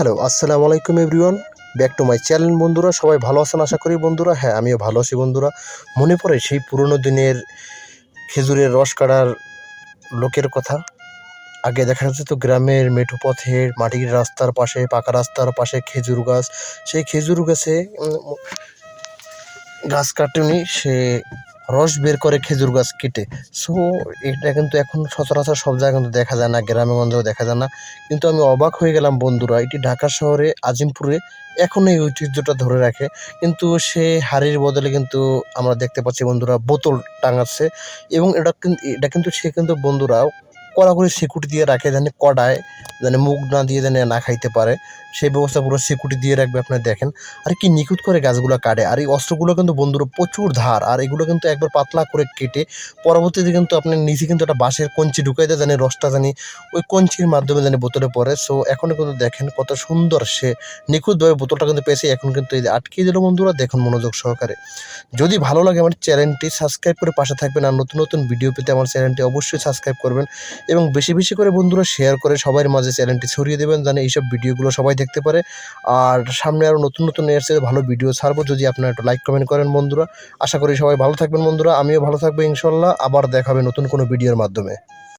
Hello, আসসালামু আলাইকুম everyone. Back to my channel বন্ধুরা, সবাই ভালো আছেন আশা করি বন্ধুরা? হ্যাঁ আমিও ভালো আছি বন্ধুরা। মনে পড়ে সেই পুরনো দিনের খেজুরের রস কাটার লোকের কথা? আগে দেখা যাচ্ছে তো গ্রামের মেঠো পথের, মাটির রাস্তার পাশে, পাকা রাস্তার পাশে খেজুর গাছ। সেই খেজুর গাছে গাছ কাটুনি সে রস বের করে খেজুর গাছ কেটে। সো এটা কিন্তু এখন সচরাচর সব জায়গায় কিন্তু দেখা যায় না, গ্রামে গঞ্জেও দেখা যায় না। কিন্তু আমি অবাক হয়ে গেলাম বন্ধুরা, এটি ঢাকা শহরে, আজিমপুরে এখন এই ঐতিহ্যটা ধরে রাখে। কিন্তু সে হাড়ির বদলে কিন্তু আমরা দেখতে পাচ্ছি বন্ধুরা, বোতল টাঙাচ্ছে। এবং এটা কিন্তু এটা কিন্তু সে কিন্তু বন্ধুরা কড়া করে সিকুটি দিয়ে রাখে যেন কড়ায়। যেন মুখ না দিয়ে যেন না খাইতে পারে, সেই ব্যবস্থা পুরো সিকুটি দিয়ে রাখবে, আপনারা দেখেন। আর কি নিখুঁত করে গাছগুলো কাটে, আর এই অস্ত্রগুলো কিন্তু বন্ধুরা প্রচুর ধার, আর এগুলো কিন্তু একবার পাতলা করে কেটে পরবর্তীতে কিন্তু আপনি নিচে কিন্তু একটা বাঁশের কঞ্চি ঢুকাই দেয় জানি রসটা জানি ওই কঞ্চির মাধ্যমে জানি বোতলে পড়ে। সো এখন কিন্তু দেখেন কত সুন্দর সে নিখুঁতভাবে বোতলটা কিন্তু পেয়েছে, এখন কিন্তু এই যে আটকে দিল বন্ধুরা, দেখুন মনোযোগ সহকারে। যদি ভালো লাগে আমার চ্যানেলটি, সাবস্ক্রাইব করে পাশে থাকবেন, আর নতুন নতুন ভিডিও পেতে আমার চ্যানেলটি অবশ্যই সাবস্ক্রাইব করবেন এবং বেশি বেশি করে বন্ধুরা শেয়ার করে সবার মাঝে চ্যানেলটি ছড়িয়ে দেবেন, যেন এইসব ভিডিওগুলো সবাই দেখতে পারে। আর সামনে আরও নতুন নতুন এসে ভালো ভিডিও ছাড়বো, যদি আপনারা একটু লাইক কমেন্ট করেন বন্ধুরা। আশা করি সবাই ভালো থাকবেন বন্ধুরা, আমিও ভালো থাকব ইনশাল্লাহ। আবার দেখাবে নতুন কোনো ভিডিওর মাধ্যমে।